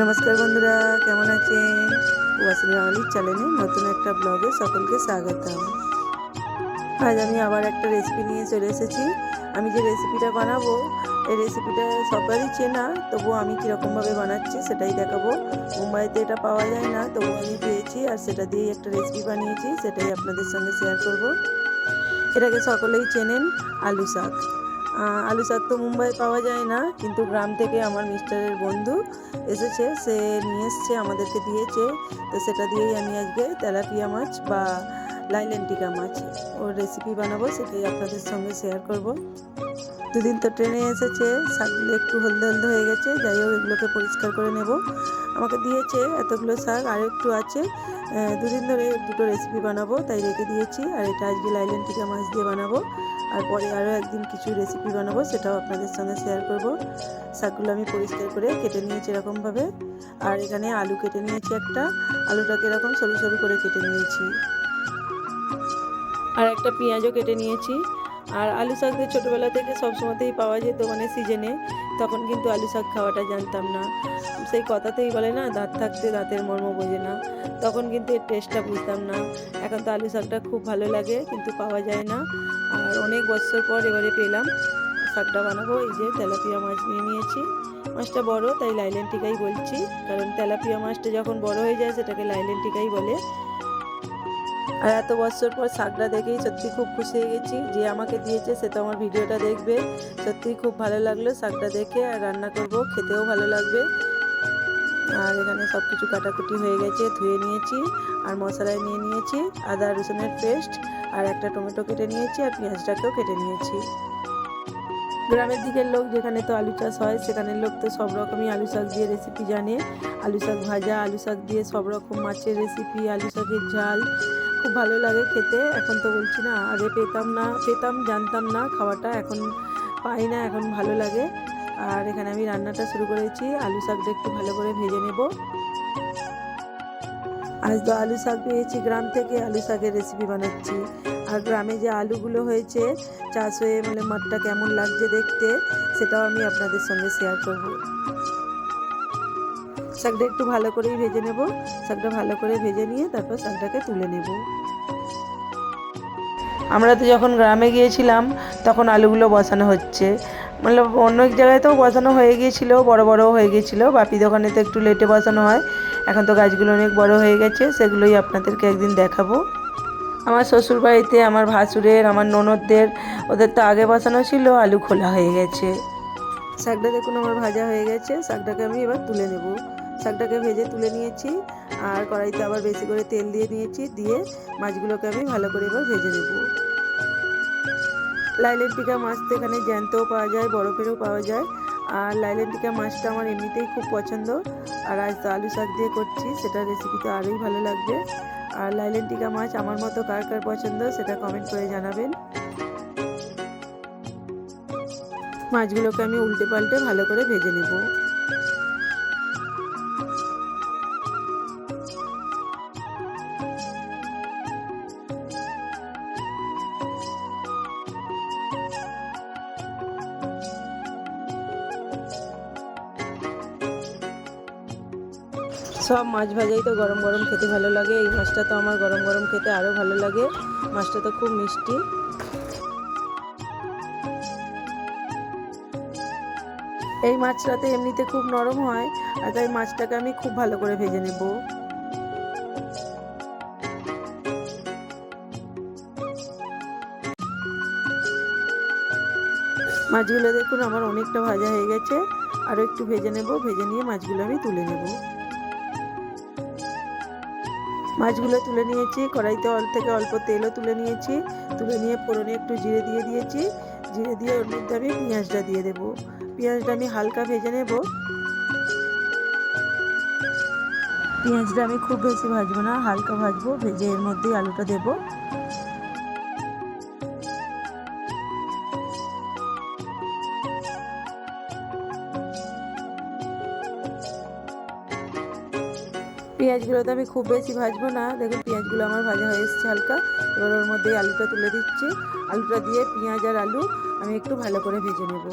নমস্কার বন্ধুরা, কেমন আছেন? ওয়াসিম আলির চ্যানেলে নতুন একটা ব্লগে সকলকে স্বাগতম। আজ আমি আবার একটা রেসিপি নিয়ে চলে এসেছি। আমি যে রেসিপিটা বানাবো, এই রেসিপিটা সবারই চেনা, তবুও আমি কীরকমভাবে বানাচ্ছি সেটাই দেখাবো। মুম্বাইতে এটা পাওয়া যায় না তবু আমি পেয়েছি আর সেটা দিয়েই একটা রেসিপি বানিয়েছি, সেটাই আপনাদের সঙ্গে শেয়ার করব। এটাকে সকলেই চেনেন আলু শাক। আলু শাক তো মুম্বাই পাওয়া যায় না, কিন্তু গ্রাম থেকে আমার মিস্টারের বন্ধু এসেছে, সে নিয়ে এসছে, আমাদেরকে দিয়েছে। তো সেটা দিয়েই আমি আজকে তেলাপিয়া মাছ বা লাইলেন্টিকা মাছ। ওর রেসিপি বানাবো, সেটাই আপনাদের সঙ্গে শেয়ার করব। দুদিন তো ট্রেনে এসেছে শাকগুলো একটু হলদে হলদে হয়ে গেছে, যাই হোক এগুলোকে পরিষ্কার করে নেব। আমাকে দিয়েছে এতগুলো শাক, আর একটু আছে। দুদিন ধরে দুটো রেসিপি বানাবো, তাই রেখে দিয়েছি, আর এটা আজকে লাইলেন্টিকা মাছ দিয়ে বানাবো। আর পরে আরও একদিন কিছু রেসিপি বানাবো, সেটাও আপনাদের সঙ্গে শেয়ার করব। শাকগুলো আমি পরিষ্কার করে কেটে নিয়েছি এরকমভাবে। আর এখানে আলু কেটে নিয়েছি একটা। আলুটাকে এরকম সরু সরু করে কেটে নিয়েছি। আর একটা পেঁয়াজও কেটে নিয়েছি। আর আলু শাক দিয়ে ছোটোবেলা থেকে সবসময়তেই পাওয়া যেত মানে সিজনে, তখন কিন্তু আলু শাক খাওয়াটা জানতাম না। সেই কথাতেই বলে না, দাঁত থাকতে দাঁতের মর্ম বোঝে না। তখন কিন্তু এর টেস্টটা বুঝতাম না। এখন তো আলু শাকটা খুব ভালো লাগে, কিন্তু পাওয়া যায় না। আর অনেক বছর পর এবারে পেলাম। শাকটা বানাবো, এই যে তেলাপিয়া মাছ নিয়ে নিয়েছি। মাছটা বড়, তাই লাইলেন টিকাই বলছি। কারণ তেলাপিয়া মাছটা যখন বড় হয়ে যায়, সেটাকে লাইলেন টিকাই বলে। আর এত বছর পর শাকটা দেখেই সত্যি খুব খুশি হয়ে গেছি। যে আমাকে দিয়েছে, সে তো আমার ভিডিওটা দেখবে। সত্যিই খুব ভালো লাগল শাকটা দেখে আর রান্না করব, খেতেও ভালো লাগবে। আর এখানে সব কিছু কাটাকুটি হয়ে গেছে, ধুয়ে নিয়েছি আর মশলায় নিয়ে নিয়েছি, আদা, রসুনের পেস্ট আর একটা টমেটো কেটে নিয়েছি আর পেঁয়াজটাকেও কেটে নিয়েছি। গ্রামের দিকের লোক যেখানে তো আলু চাষ হয়, সেখানের লোক তো সব রকমই আলু শাক দিয়ে রেসিপি জানে। আলু শাক ভাজা, আলু শাক দিয়ে সব রকম মাছের রেসিপি আলু শাকের ঝাল খুব ভালো লাগে খেতে, এখন তো বলছি না, আগে পেতাম না পেতাম জানতাম না, খাওয়াটা এখন পাই না, এখন ভালো লাগে। আর এখানে আমি রান্নাটা শুরু করেছি, আলু শাকটা একটু ভালো করে ভেজে নেব। আজ তো আলু শাক পেয়েছি, গ্রাম থেকে আলু শাকের রেসিপি বানাচ্ছি। আর গ্রামে যে আলুগুলো হয়েছে, চাষ হয়ে মানে মাঠটা কেমন লাগছে দেখতে, সেটাও আমি আপনাদের সঙ্গে শেয়ার করব। শাকটা একটু ভালো করেই ভেজে নেব, শাকটা ভালো করে ভেজে নিয়ে তারপর শাকটাকে তুলে নেব। আমরা তো যখন গ্রামে গিয়েছিলাম, তখন আলুগুলো বসানো হচ্ছে। মানে অন্য এক জায়গায় তো বসানো হয়ে গিয়েছিল, বড় বড় হয়ে গিয়েছিল। বাপি দোকানে তো একটু লেটে বসানো হয়। এখন তো গাছগুলো অনেক বড় হয়ে গেছে, সেগুলোই আপনাদেরকে একদিন দেখাবো। আমার শ্বশুর বাড়িতে আমার ভাসুরের, আমার ননদদের, ওদের তো আগে বসানো ছিল, আলু খোলা হয়ে গেছে। শাকটা দেখুন আমার ভাজা হয়ে গেছে, শাকটাকে আমি এবার তুলে নেব। শাকটাকে ভেজে তুলে নিয়েছি আর কড়াইতে আবার বেশি করে তেল দিয়ে নিয়েছি, দিয়ে মাছগুলোকে আমি ভালো করে এবার ভেজে নেব। লাইলেন টিকা মাছ তো এখানে জ্যান্তও পাওয়া যায়, বরফেরও পাওয়া যায়। আর লাইলেন টিকা মাছটা আমার এমনিতেই খুব পছন্দ। আর আজ তো আলু শাক দিয়ে করছি, সেটা রেসিপি তো আরোই ভালো লাগবে। আর লাইলেন টিকা মাছ আমার মতো কার কার পছন্দ সেটা কমেন্ট করে জানাবেন। মাছগুলোকে আমি উল্টে পাল্টে ভালো করে ভেজে নেব। সব মাছ ভাজাই তো গরম গরম খেতে ভালো লাগে। এই মাছটা তো আমার গরম গরম খেতে আরও ভালো লাগে। মাছটা তো খুব মিষ্টি। এই মাছটাতে এমনিতে খুব নরম হয়, আর তাই মাছটাকে আমি খুব ভালো করে ভেজে নেব। মাছগুলো দেখুন আমার অনেকটা ভাজা হয়ে গেছে। আরও একটু ভেজে নেব, ভেজে নিয়ে মাছগুলো আমি তুলে নেব। মাছগুলো তুলে নিয়েছি, কড়াইতে অল্প থেকে অল্প তেলও তুলে নিয়েছি, তুলে নিয়ে ফোড়নে একটু জিরে দিয়ে দিয়েছি, জিরে দিয়ে ওর মধ্যে আমি পেঁয়াজটা দিয়ে দেবো। পেঁয়াজটা আমি হালকা ভেজে নেব। পেঁয়াজটা আমি খুব বেশি ভাজবো না, হালকা ভাজবো, ভেজে এর মধ্যেই আলুটা দেবো। পেঁয়াজগুলো তো আমি খুব বেশি ভাজবো না। দেখুন, পেঁয়াজগুলো আমার ভাজা হয়ে এসেছে হালকা। এবার ওর মধ্যে আলুটা তুলে দিচ্ছি। আলুটা দিয়ে পেঁয়াজ আর আলু আমি একটু ভালো করে ভেজে নেব।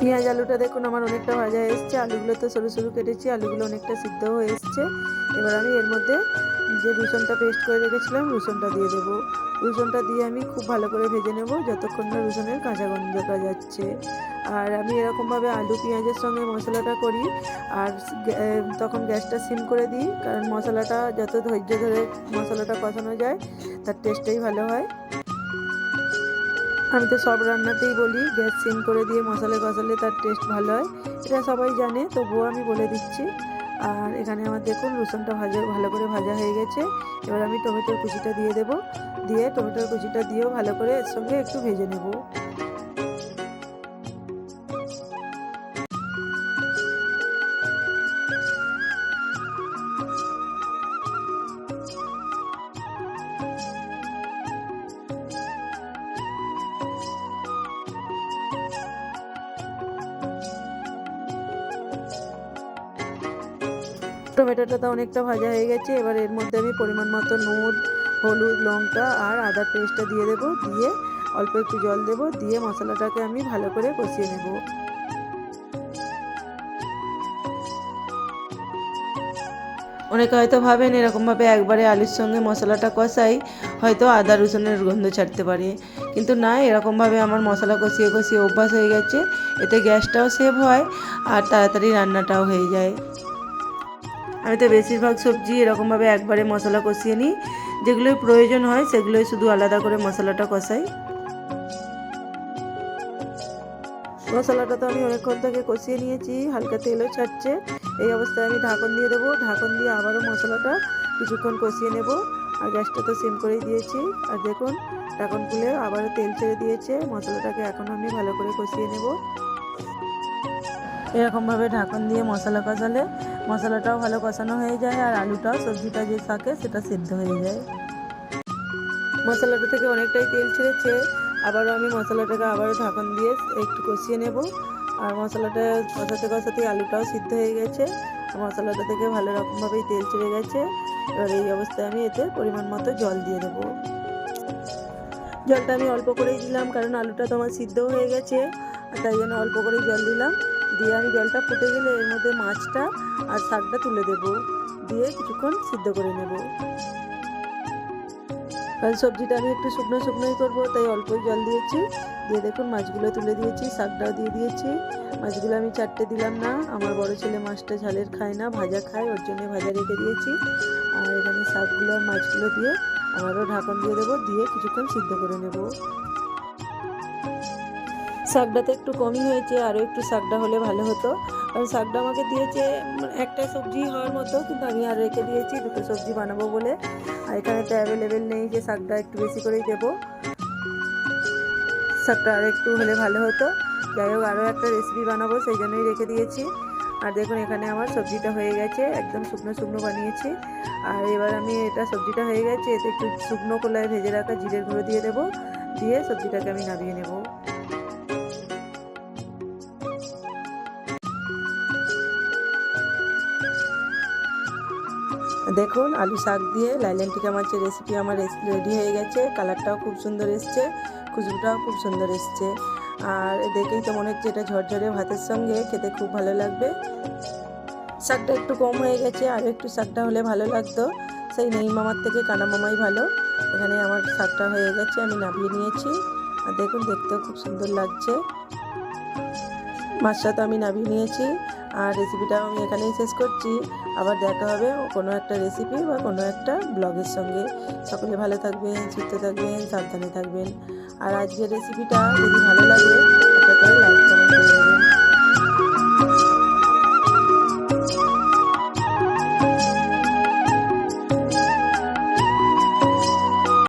পেঁয়াজ আলুটা দেখুন, আমার অনেকটা ভাজা হয়ে এসছে। আলুগুলো তো সরু সরু কেটেছি, আলুগুলো অনেকটা সিদ্ধ হয়ে এসছে। এবার আমি এর মধ্যে যে রসুনটা পেস্ট করে রেখেছিলাম, রসুনটা দিয়ে দেবো। রসুনটা দিয়ে আমি খুব ভালো করে ভেজে নেব যতক্ষণ না রসুনের কাঁচা গন্ধটা যাচ্ছে। আর আমি এরকমভাবে আলু, পেঁয়াজের সঙ্গে মশলাটা করি আর তখন গ্যাসটা সিম করে দিই কারণ মশলাটা যত ধৈর্য ধরে মশলাটা কষানো যায় তার টেস্টটাই ভালো হয়। আমি তো সব রান্নাতেই বলি গ্যাস সিম করে দিয়ে মশলা কষালে তার টেস্ট ভালো হয়। এটা সবাই জানে, তবুও আমি বলে দিচ্ছি। আর এখানে আমার দেখুন রসুনটা ভাজা, ভালো করে ভাজা হয়ে গেছে। এবার আমি টমেটোর কুচিটা দিয়ে দেব। দিয়ে টমেটোর কুচিটা দিয়েও ভালো করে এর সঙ্গে একটু ভেজে নেব। টমেটোটা তো অনেকটা ভাজা হয়ে গেছে, এবার এর মধ্যে আমি পরিমাণ মতো নুন হলুদ লঙ্কা আর আদার পেস্টটা দিয়ে দেবো, দিয়ে অল্প একটু জল দেবো, দিয়ে মশলাটাকে আমি ভালো করে কষিয়ে নেব। অনেকে হয়তো ভাবেন এরকমভাবে একবারে আলুর সঙ্গে মশলাটা কষাই হয়তো আদা রসুনের গন্ধ ছাড়তে পারে, কিন্তু না, এরকমভাবে আমার মশলা কষিয়ে কষিয়ে অভ্যাস হয়ে গেছে, এতে গ্যাসটাও সেভ হয় আর তাড়াতাড়ি রান্নাটাও হয়ে যায়। আমি তো বেশিরভাগ সবজি এরকমভাবে একবারে মশলা কষিয়ে নিই যেগুলোই প্রয়োজন হয়, সেগুলোই শুধু আলাদা করে মশলাটা কষাই। মশলাটা তো আমি অনেকক্ষণ থেকে কষিয়ে নিয়েছি, হালকা তেলও ছাড়ছে। এই অবস্থায় আমি ঢাকন দিয়ে দেবো। ঢাকন দিয়ে আবারও মশলাটা কিছুক্ষণ কষিয়ে নেব। আর গ্যাসটা তো সিম করেই দিয়েছি। আর দেখুন, ঢাকন খুলে আবারও তেল ছেড়ে দিয়েছে। মশলাটাকে এখন আমি ভালো করে কষিয়ে নেব। এরকমভাবে ঢাকন দিয়ে মশলা কষালে মশলাটাও ভালো কষানো হয়ে যায় আর আলুটাও, সবজিটা যে থাকে সেটা সিদ্ধ হয়ে যায়। মশলাটা থেকে অনেকটাই তেল ছেড়েছে, আবারও আমি মশলাটাকে আবারও ঢাকন দিয়ে একটু কষিয়ে নেব। আর মশলাটা কষাতে কষাতে আলুটাও সিদ্ধ হয়ে গেছে মশলাটা থেকে ভালো রকমভাবেই তেল ছেড়ে গেছে। এবার এই অবস্থায় আমি এতে পরিমাণ মতো জল দিয়ে দেবো। জলটা আমি অল্প করেই দিলাম, কারণ আলুটা তো আমার সিদ্ধ হয়ে গেছে তাই জন্য অল্প করেই জল দিলাম। দিয়ে আমি জলটা ফুটে গেলে এর মধ্যে মাছটা আর শাকটা তুলে দেব। দিয়ে কিছুক্ষণ সিদ্ধ করে নেব। কারণ সবজিটা আমি একটু শুকনো শুকনোই করব, তাই অল্পই জল দিয়েছি। দিয়ে দেখুন, মাছগুলো তুলে দিয়েছি, শাকটাও দিয়ে দিয়েছি। মাছগুলো আমি চারটে দিলাম না, আমার বড় ছেলে মাছটা ঝালের খায় না, ভাজা খায়, ওর জন্য ভাজা রেখে দিয়েছি। আর এখানে শাকগুলো আর মাছগুলো দিয়ে আবারও ঢাকন দিয়ে দেবো, দিয়ে কিছুক্ষণ সিদ্ধ করে নেব। শাকটাতে একটু কমই হয়েছে, আরও একটু শাকটা হলে ভালো হতো। কারণ শাকটা আমাকে দিয়েছে একটা সবজি হওয়ার মতো, কিন্তু আমি আর রেখে দিয়েছি, দুটো সবজি বানাবো বলে। আর এখানে তো অ্যাভেলেবেল নেই যে শাকটা একটু বেশি করেই দেবো। শাকটা আর একটু হলে ভালো হতো। যাই হোক, আরও একটা রেসিপি বানাবো, সেই জন্যই রেখে দিয়েছি। আর দেখুন, এখানে আমার সবজিটা হয়ে গেছে, একদম শুকনো শুকনো বানিয়েছি। আর এবার আমি এটা সবজিটা হয়ে গেছে, এতে একটু শুকনো কলায় ভেজে রাখা জিরের গুঁড়ো দিয়ে দেবো। দিয়ে সবজিটাকে আমি নামিয়ে নেব। দেখুন, আলু শাক দিয়ে লাইলেন টিকা মাছের রেসিপি আমার রেডি হয়ে গেছে। কালারটাও খুব সুন্দর এসছে খুশবুটাও খুব সুন্দর এসছে। আর দেখেই তো মনে হচ্ছে এটা ঝরঝরে ভাতের সঙ্গে, খেতে খুব ভালো লাগবে। শাকটা একটু কম হয়ে গেছে, আর একটু শাকটা হলে ভালো লাগতো। সেই নেই মামার থেকে, কানা মামাই ভালো। এখানে আমার শাকটা হয়ে গেছে, আমি নামিয়ে নিয়েছি। আর দেখুন, দেখতেও খুব সুন্দর লাগছে। মাছটা তো আমি নামিয়ে নিয়েছি। আর রেসিপিটাও আমি এখানেই শেষ করছি। আবার দেখা হবে কোনো একটা রেসিপি বা কোনো একটা ব্লগের সঙ্গে। সকলে ভালো থাকবেন, সুস্থ থাকবেন, সাবধানে থাকবেন। আর আজকের রেসিপিটা যদি ভালো লাগে, একটা করে লাইক করে